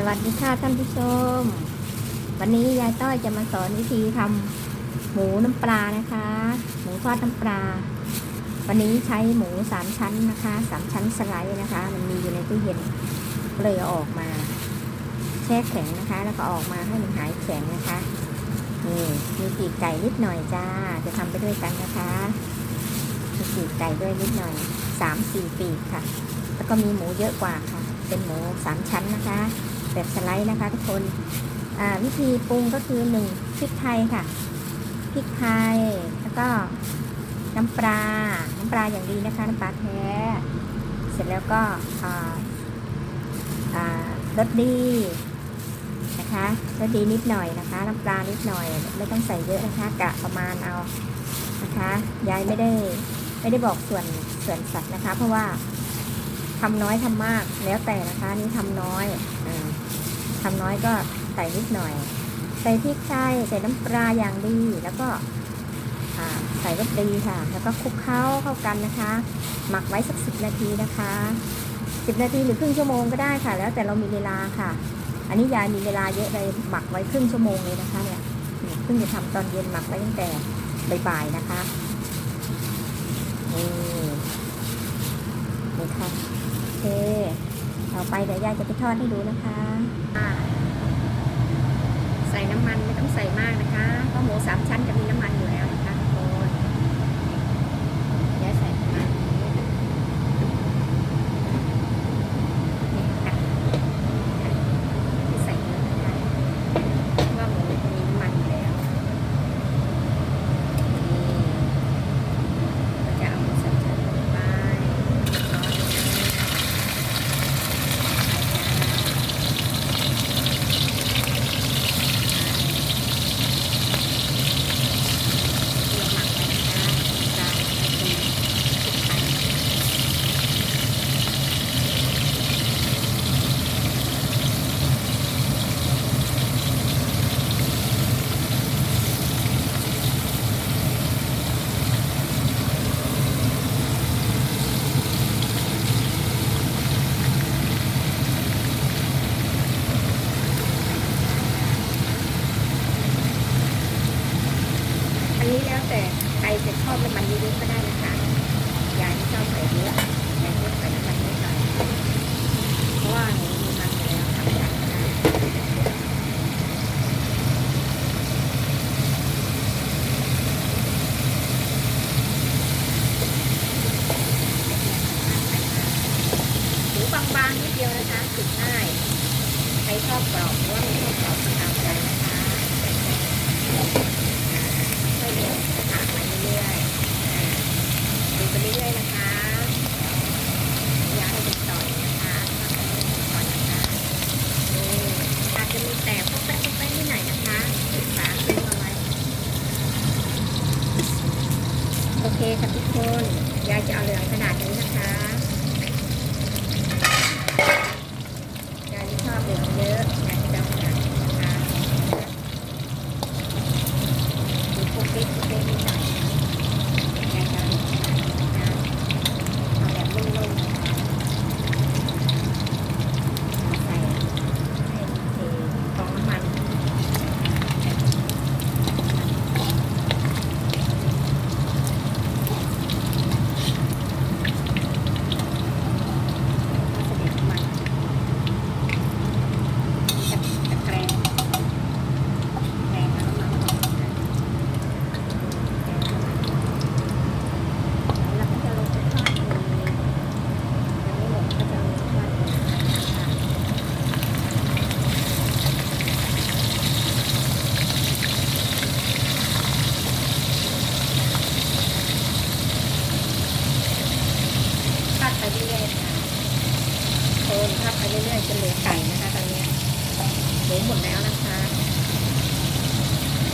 สวัสดีค่ะท่านผู้ชม วันนี้ยายต้อยจะมาสอนวิธีทำหมูน้ำปลานะคะ หมูทอดน้ำปลา วันนี้ใช้หมูสามชั้นนะคะสามชั้นสไลด์นะคะ มันมีอยู่ในตู้เย็นเลยออกมา แช่แข็งนะคะ แล้วก็ออกมาให้มันหายแข็งนะคะนี่มีปีกไก่นิดหน่อยจ้า จะทำไปด้วยกันนะคะมีปีกไก่ด้วยนิดหน่อยสามสี่ปีกค่ะ แล้วก็มีหมูเยอะกว่าค่ะเป็นหมูสามชั้นนะคะ แบบสไลด์นะคะทุกคนวิธีปรุงก็คือหนึ่งพริกไทยค่ะพริกไทยแล้วก็น้ำปลาน้ำปลาอย่างดีนะคะน้ำปลาแท้เสร็จแล้วก็รสดีนะคะรสดีนิดหน่อยนะคะ น้ำปลานิดหน่อย ไม่ต้องใส่เยอะนะคะกะประมาณเอานะคะยายไม่ได้ไม่ได้บอกส่วนส่วนสัตว์นะคะ เพราะว่าทำน้อยทำมากแล้วแต่นะคะนี่ทำน้อยอ ทำน้อยก็ใส่นิดหน่อย ใส่พริกไทยใส่น้ำปลาอย่างดีแล้วก็ใส่รสดีค่ะ แล้วก็คลุกเคล้าเข้ากันนะคะ หมักไว้สักสิบนาทีนะคะสิบนาทีหรือครึ่งชั่วโมงก็ได้ค่ะ แล้วแต่เรามีเวลาค่ะ อันนี้ยายมีเวลาเยอะเลยหมักไว้ครึ่งชั่วโมงเลยนะคะเนี่ยนี่เพิ่งจะทำตอนเย็นหมักไว้ตั้งแต่บ่ายๆนะคะนี่นี่ค่ะโอเคต่อไปเดี๋ยวยายจะไปทอดให้ดูนะคะ ใส่น้ำมันไม่ต้องใส่มากนะคะเพราะหมูสามชั้นจะมีน้ำมันอยู่แล้วนะคะทุกคนยายใส่ประมาณนี้นี่ค่ะไม่ใส่เยอะนะคะเพราะว่าหมูมันมีน้ำมันอยู่แล้วนี่ก็จะเอาหมูสามชั้นลงไปทอดเลย เตรียมหมักไว้นะคะจานนาทีสุดท้ายอันนี้แล้วแต่ ใครจะชอบน้ำมันเยอะๆก็ได้นะคะยายไม่ชอบใส่เยอะยายชอบใส่น้ำมันนิดหน่อยเพราะว่าหนูมีมันอยู่แล้วทำได้หมูบางๆนิดเดียวนะคะสุกง่ายใครชอบกรอบหรือว่าไม่ชอบกรอบก็ตามใจนะคะ ค่อยๆผักมาเรื่อยๆอ่าดูไปเรื่อยๆนะคะอย่าให้เป็นต่อยนะคะทำไปเรื่อยๆก่อนะคะนี่อาจจะมีแตกพวกแป๊ะพวกแป๊ะนิดหน่อยนะคะปิดฝาขึ้นมาไว้โอเคค่ะทุกคนยายจะเอาเหลืองขนาดนี้นะคะยายชอบเหลืองเยอะยายจะเอาขนาดนี้นะคะดูพวกเล็กพวกเล็กนิดหน่อยยายจะเอาขนาดนี้นะคะเอาแบบนุ่มๆนะคะเอาใส่ให้เทฟองน้ำมันก็เสด็จมัน ตะตะแกรงแกรงแล้วก็มาหอมนะแล้วก็จะลงไปทอดเองยังไม่หมดก็จะลงไปทอดเองนะคะทอดไปเรื่อยๆค่ะโคนทอดไปเรื่อยๆจนเหลือไก่นะคะตอนเนี้ย หมูหมดแล้วนะคะ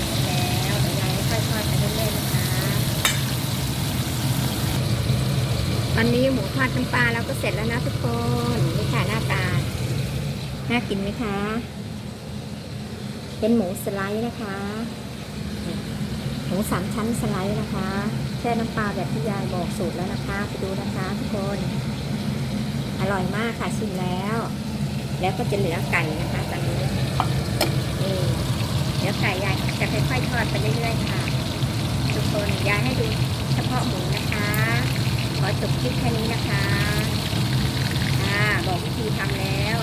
หมดแล้วเดี๋ยวยายค่อยๆไปเรื่อยๆนะคะตอนนี้หมูทอดน้ำปลาเราก็เสร็จแล้วนะทุกคนนี่ค่ะหน้าตาน่ากินไหมคะ เป็นหมูสไลด์นะคะหมูสามชั้นสไลด์นะคะแช่น้ำปลาแบบที่ยายบอกสูตรแล้วนะคะ ไปดูนะคะทุกคน อร่อยมากค่ะชิมแล้ว แล้วก็จะเหลือไก่นะคะตอนนี้นี่เดี๋ยวไก่ยายจะค่อยๆทอดไปเรื่อยๆค่ะ ทุกคนยายให้ดูเฉพาะหมูนะคะ ขอจบคลิปแค่นี้นะคะอ่าบอกวิธีทำแล้ว